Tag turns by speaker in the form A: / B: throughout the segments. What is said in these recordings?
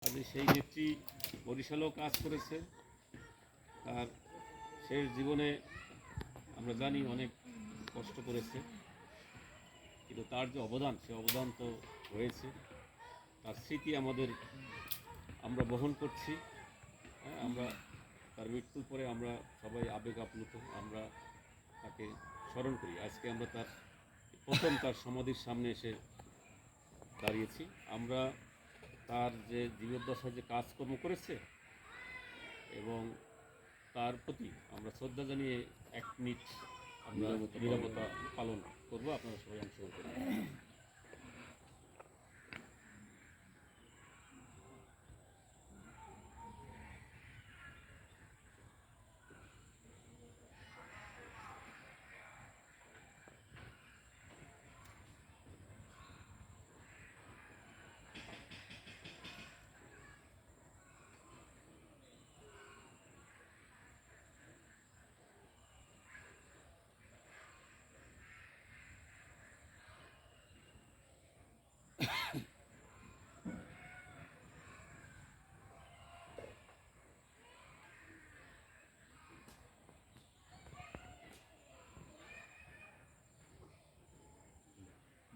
A: কাজে সেই নেত্রী বরিশালেও কাজ করেছে। তার শেষ জীবনে আমরা জানি অনেক কষ্ট করেছে। কিন্তু তার যে অবদান সে অবদান তো রয়েছে। তার স্মৃতি আমাদের আমরা বহন করছি। হ্যাঁ, আমরা তার মৃত্যুর পরে আমরা সবাই আবেগ আপ্লুত। আমরা তাকে স্মরণ করি। আজকে আমরা তার প্রথম তার সমাধির সামনে এসে দাঁড়িয়েছি। আমরা তার যে জীবদ্দশায় যে কাজকর্ম করেছে এবং তার প্রতি আমরা শ্রদ্ধা জানিয়ে এক মিনিট আমরা নিরাপত্তা পালন করব। আপনারা সবাই অংশগ্রহণ করবেন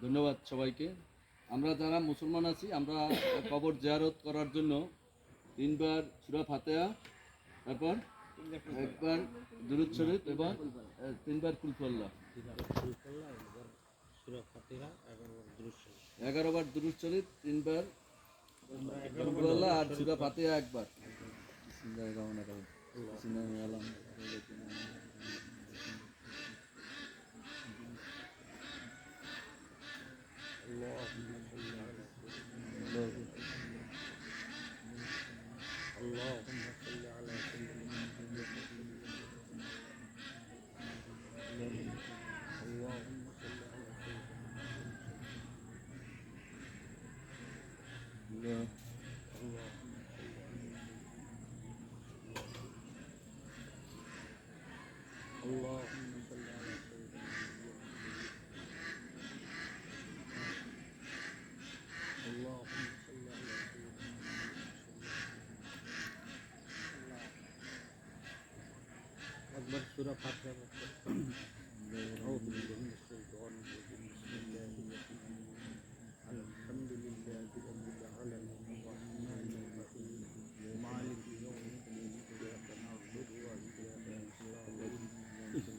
B: ধন্যবাদ সবাইকে। আমরা যারা মুসলমান আছি, আমরা কবর জিয়ারত করার জন্য তিনবার সুরা ফাতেহা, তারপর একবার দুরুদ শরীফ এবং তিনবার কুলফল্লা এগারো বার দুরুদ শরীফ, তিনবার কুলফল্লা আর সুরা ফাতেহা একবার।
C: أكبر سورة فاتحة أعوذ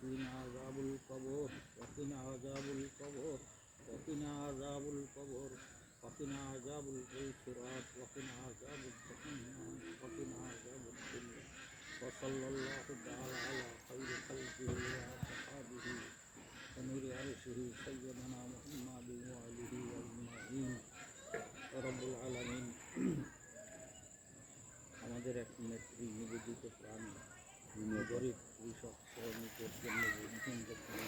C: وقنا عذاب القبور وقنا عذاب القبور وقنا عذاب القبور وقنا عذاب الصراط وقنا عذاب جهنم وقنا عذاب الدنيا وصلى الله تعالى على خير خلقه وصحابه ونور عرشه سيدنا محمد وآله أجمعين رب العالمين আমাদের এক নেত্রী নিবেদিত প্রাণ গরিব কৃষক শ্রমিকের জন্য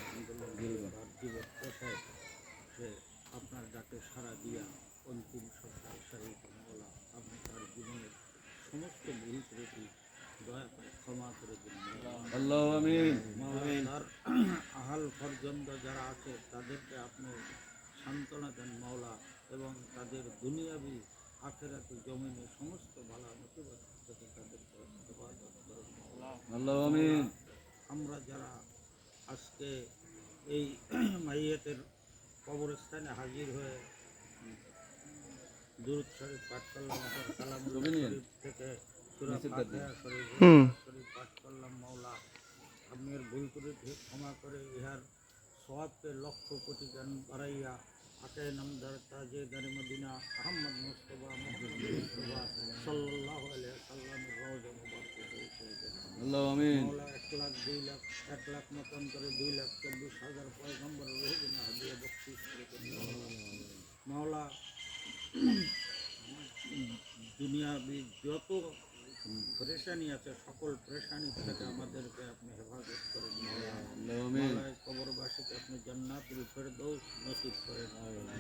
C: আন্দোলন জীবন পেশায় সে আপনার ডাকে সাড়া দিয়া অন্তিম সত্তার সহিত মৌলা আপনি তার জীবনের সমস্ত ভুল ত্রুটি দয়া করে ক্ষমা করে দিন
B: আল্লাহ আমিন
C: তার আহাল পর্যন্ত যারা আছে তাদেরকে আপনি সান্ত্বনা দেন মাওলা এবং তাদের দুনিয়াবি আখেরাতে জমিনে সমস্ত ভালো মুসিবত থেকে তাদেরকে
B: আল্লাহ আমিন।
C: আমরা যারা আজকে এই মাইয়াতের কবরস্থানে হাজির হয়ে দুরুদ শরীফ পাঠ করলাম। শরীফ থেকে সূরা শরীফ শরীফ পাঠ করলাম মাওলা এর ভুল ত্রুটি ক্ষমা করে ইহার সওয়াবকে লক্ষ কোটি গান বাড়াইয়া আকে নামদার তাজে দারি মদিনা আহমদ মুস্তফা মোহাম্মদ মুস্তফা সাল্লাল্লাহু আলাইহি সাল্লামের রওজা মুবারকে পৌঁছে দেন
B: আল্লাহ আমিন।
C: এক লাখ মতন করে দুই লাখ চব্বিশ হাজার পয়গম্বর রোহিদিনা হাজিয়া বকশিস করে মাওলা দুনিয়া যত পরেশানি আছে সকল পরেশানি থেকে আমাদেরকে আপনি হেফাজত মৌলায় কবরবাসীকে আপনি জান্নাতুল ফেরদৌস নসিব করেন।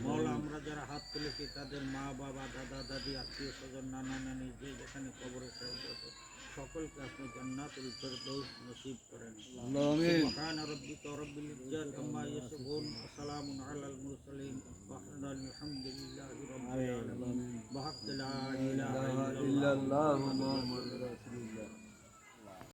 C: মৌলা আমরা যারা হাত তুলেছি তাদের মা বাবা দাদা দাদি আত্মীয় স্বজন নানা নানি যে যেখানে কবরে আছে সকলকে আপনি জান্নাতুল ফেরদৌস নসিব করেন। সুবহান রাব্বিকা রাব্বিল ইজ্জাতি আম্মা ইয়াসিফুন ওয়া সালামুন আলাল মুরসালিন ওয়া আলহামদুলিল্লাহি রাব্বিল আলামিন।